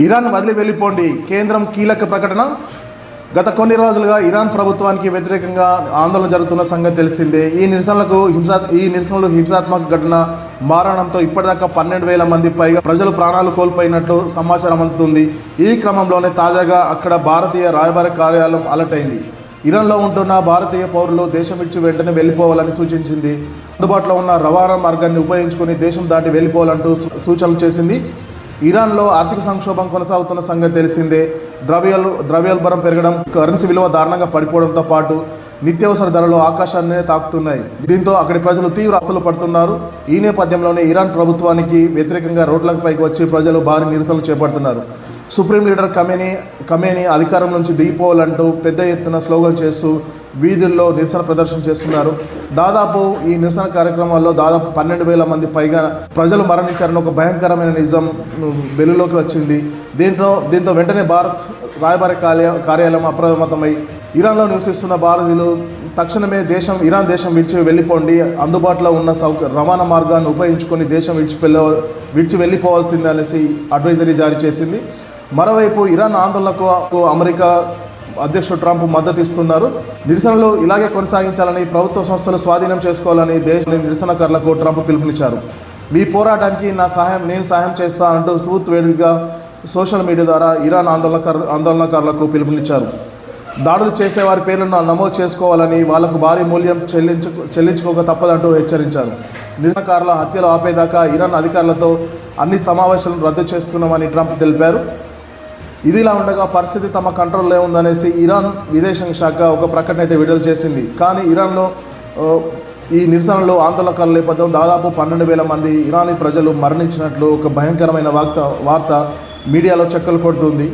Iran వదిలి వెళ్ళిపోండి. కేంద్రం కీలక ప్రకటన. గత కొన్ని రోజులుగా ఇరాన్ ప్రభుత్వానికి వ్యతిరేకంగా ఆందోళన జరుగుతున్న సంగతి తెలిసిందే. ఈ నిరసనలకు హింసా ఈ నిరసనలు హింసాత్మక ఘటన మారడంతో ఇప్పటిదాకా పన్నెండు వేల మంది పైగా ప్రజలు ప్రాణాలు కోల్పోయినట్లు సమాచారం అందుతుంది. ఈ క్రమంలోనే తాజాగా అక్కడ భారతీయ రాయబార కార్యాలయం అలర్ట్ అయింది. ఇరాన్లో ఉంటున్న భారతీయ పౌరులు దేశం ఇచ్చి వెంటనే వెళ్ళిపోవాలని సూచించింది. అందుబాటులో ఉన్న రవాణా మార్గాన్ని ఉపయోగించుకొని దేశం దాటి వెళ్ళిపోవాలంటూ సూ- సూచనలు చేసింది ఇరాన్లో ఆర్థిక సంక్షోభం కొనసాగుతున్న సంగతి తెలిసిందే. ద్రవ్యాలు ద్రవ్యోల్బరం పెరగడం కరెన్సీ విలువ దారుణంగా పడిపోవడంతో పాటు నిత్యావసర ధరలు ఆకాశాన్ని తాకుతున్నాయి. దీంతో అక్కడి ప్రజలు తీవ్ర అసలు పడుతున్నారు. ఈ నేపథ్యంలోనే ఇరాన్ ప్రభుత్వానికి వ్యతిరేకంగా రోడ్లకు పైకి వచ్చి ప్రజలు భారీ నిరసనలు చేపడుతున్నారు. సుప్రీం లీడర్ కమేని కమేని అధికారం నుంచి దిగిపోవాలంటూ పెద్ద ఎత్తున స్లోగన్ చేస్తూ వీధుల్లో నిరసన ప్రదర్శన చేస్తున్నారు. దాదాపు ఈ నిరసన కార్యక్రమాల్లో దాదాపు పన్నెండు వేల మంది పైగా ప్రజలు మరణించారని ఒక భయంకరమైన నిజం వెలుగులోకి వచ్చింది. దీంట్లో దీంతో వెంటనే భారత్ రాయబారి కార్య కార్యాలయం అప్రమత్తమై ఇరాన్లో నివసిస్తున్న భారతీయులు తక్షణమే దేశం ఇరాన్ దేశం విడిచి వెళ్ళిపోండి. అందుబాటులో ఉన్న సౌక రవాణా మార్గాన్ని ఉపయోగించుకొని దేశం విడిచిపెళ్ళ విడిచి వెళ్ళిపోవాల్సిందే అనేసి అడ్వైజరీ జారీ చేసింది. మరోవైపు ఇరాన్ ఆందోళనకు అమెరికా అధ్యక్షుడు ట్రంప్ మద్దతు ఇస్తున్నారు. నిరసనలు ఇలాగే కొనసాగించాలని ప్రభుత్వ సంస్థలు స్వాధీనం చేసుకోవాలని దేశ నిరసనకారులకు ట్రంప్ పిలుపునిచ్చారు. మీ పోరాటానికి నా సహాయం నేను సహాయం చేస్తానంటూ ట్రూత్ వేడిగా సోషల్ మీడియా ద్వారా ఇరాన్ ఆందోళనకారు ఆందోళనకారులకు పిలుపునిచ్చారు. దాడులు చేసే వారి పేర్లను నమోదు చేసుకోవాలని వాళ్ళకు భారీ మూల్యం చెల్లించు చెల్లించుకోక తప్పదంటూ హెచ్చరించారు. నిరసనకారుల హత్యలు ఆపేదాకా ఇరాన్ అధికారులతో అన్ని సమావేశాలను రద్దు చేసుకున్నామని ట్రంప్ తెలిపారు. ఇదిలా ఉండగా పరిస్థితి తమ కంట్రోల్లో ఉందనేసి ఇరాన్ విదేశాంగ శాఖ ఒక ప్రకటన అయితే విడుదల చేసింది. కానీ ఇరాన్లో ఈ నిరసనలో ఆందోళనకాల నేపథ్యం దాదాపు పన్నెండు వేల మంది ఇరానీ ప్రజలు మరణించినట్లు ఒక భయంకరమైన వార్త వార్త మీడియాలో చక్కలు కొడుతుంది.